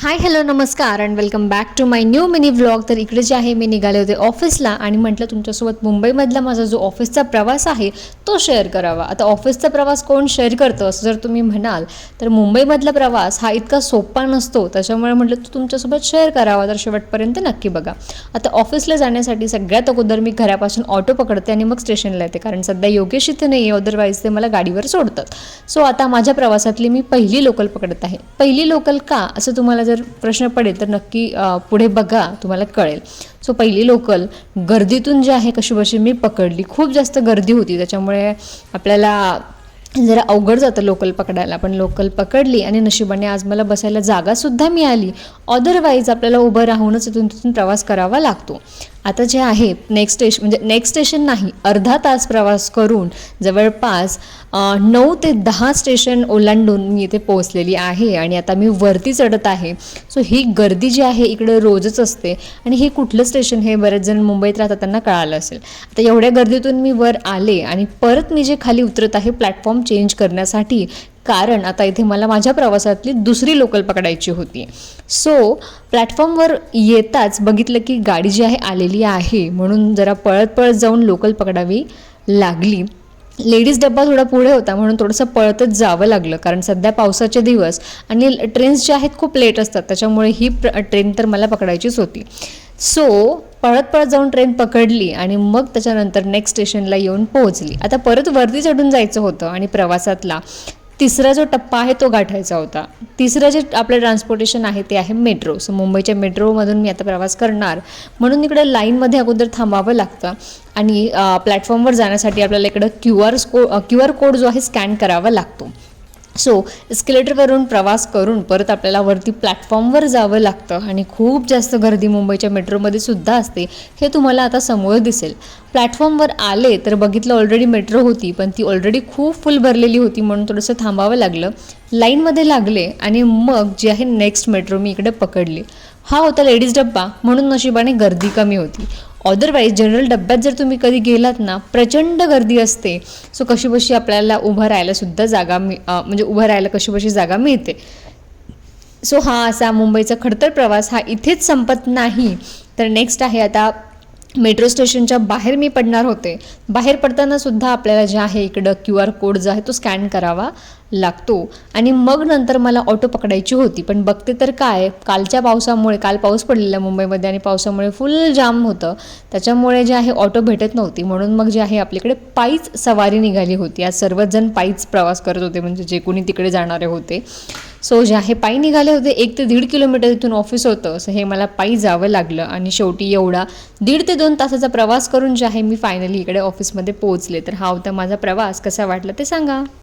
हाय hello नमस्कार and welcome back to my new mini vlog तर इकडे जे आहे मी निघाले होते ऑफिसला आणि म्हटलं तुमच्यासोबत मुंबईमधला माझा जो ऑफिसचा प्रवास आहे तो शेअर करावा. आता ऑफिसचा प्रवास कोण शेअर करतं असं जर तुम्ही म्हणाल तर मुंबईमधला प्रवास हा इतका सोपा नसतो. त्याच्यामुळे म्हटलं तो तुमच्यासोबत शेअर करावा तर शेवटपर्यंत नक्की बघा. आता ऑफिसला जाण्यासाठी सगळ्यात अगोदर मी घरापासून ऑटो पकडते आणि मग स्टेशनला येते कारण सध्या योगेश इथे नाही आहे अदरवाईज ते मला गाडीवर सोडतात. सो आता माझ्या प्रवासातली मी पहिली लोकल पकडत आहे. पहिली लोकल का असं तुम्हाला जर प्रश्न पडेल तर नक्की पुढे बघा तुम्हाला कळेल. सो पहिली लोकल गर्दीतून जी आहे कशी बशी मी पकडली. खूप जास्त गर्दी होती त्याच्यामुळे आपल्याला जरा अवघड जातं लोकल पकडायला. पण लोकल पकडली आणि नशिबाने आज मला बसायला जागासुद्धा मिळाली. अदरवाईज आपल्याला उभं राहूनच इथून तिथून प्रवास करावा लागतो. आता जे आहे नेक्स्ट स्टेशन म्हणजे नेक्स्ट स्टेशन नाही अर्धा तास प्रवास करून जवळपास नऊ ते दहा स्टेशन ओलांडून मी इथे पोहोचलेली आहे आणि आता मी वरती चढत आहे. सो ही गर्दी जी आहे इकडे रोजच असते आणि हे कुठलं स्टेशन हे बरेच जण मुंबईत राहतात त्यांना कळालं असेल. आता एवढ्या गर्दीतून मी वर आले आणि परत मी जे खाली उतरत आहे प्लॅटफॉर्म चेंज करण्यासाठी कारण आता इथे मला माझ्या प्रवासातली दुसरी लोकल पकडायची होती. सो प्लॅटफॉर्मवर येताच बघितलं की गाडी जी आहे आलेली आहे. म्हणून जरा पळत पळत जाऊन लोकल पकडावी लागली. लेडीज डब्बा थोडा पुढे होता म्हणून थोडंसं पळतच जावं लागलं. कारण सध्या पावसाचे दिवस आणि ट्रेन्स ज्या आहेत खूप लेट असतात. त्याच्यामुळे ही प्र ट्रेन तर मला पकडायचीच होती. सो पळत पळत जाऊन ट्रेन पकडली आणि मग त्याच्यानंतर नेक्स्ट स्टेशनला येऊन पोहोचली. आता परत वरती चढून जायचं होतं आणि प्रवासातला. तिसरा जो टप्पा आहे तो गाठायचा होता. तिसरं जे आपलं ट्रान्सपोर्टेशन आहे ते आहे मेट्रो सो मुंबईच्या मेट्रोमधून मी आता प्रवास करणार. म्हणून इकडे लाईनमध्ये अगोदर थांबावं लागतं. आणि प्लॅटफॉर्मवर जाण्यासाठी आपल्याला इकडं Q R co Q R code जो आहे स्कॅन करावा लागतो. सो एस्केलेटरवरून प्रवास करून परत आपल्याला वरती प्लॅटफॉर्मवर जावं लागतं आणि खूप जास्त गर्दी मुंबईच्या मेट्रोमध्ये सुद्धा असते हे तुम्हाला आता समोर दिसेल. प्लॅटफॉर्मवर आले तर बघितलं ऑलरेडी मेट्रो होती पण ती ऑलरेडी खूप फुल भरलेली होती म्हणून थोडंसं थांबावं लागलं. लाईनमध्ये लागले आणि मग जे आहे नेक्स्ट मेट्रो मी इकडे पकडली. हा होता लेडीज डब्बा म्हणून नशिबाने गर्दी कमी होती. अदरवाईज जनरल डब्यात जर तुम्ही कधी गेलात ना प्रचंड गर्दी असते. सो कशीबशी आपल्याला उभं राहायलासुद्धा जागा मि म्हणजे उभं राहायला कशीबशी जागा मिळते. सो हा असा मुंबईचा खडतर प्रवास हा इथेच संपत नाही. तर नेक्स्ट आहे आता मेट्रो स्टेशनच्या बाहेर मी पडणार होते. बाहेर पडताना सुद्धा आपल्याला जे आहे इकडं क्यू आर कोड जो आहे तो स्कॅन करावा लागतो. आणि मग नंतर मला ऑटो पकडायची होती. पण बघते तर काय कालच्या पावसामुळे काल पाऊस पडलेला मुंबईमध्ये आणि पावसामुळे फुल जाम होतं. त्याच्यामुळे जे आहे ऑटो भेटत नव्हती. म्हणून मग जे आहे आपल्याकडे पायीच सवारी निघाली होती. आज सर्वच जण पायीच प्रवास करत होते. म्हणजे जे कोणी तिकडे जाणारे होते. सो जे आहे पायी निघाले होते एक ते दीड किलोमीटर इथून ऑफिस होतं. सो हे मला पायी जावं लागलं आणि शेवटी एवढा दीड ते दोन तासाचा प्रवास करून जे आहे मी फायनली इकडे ऑफिसमध्ये पोहोचले. तर हा होता माझा प्रवास. कसा वाटला ते सांगा.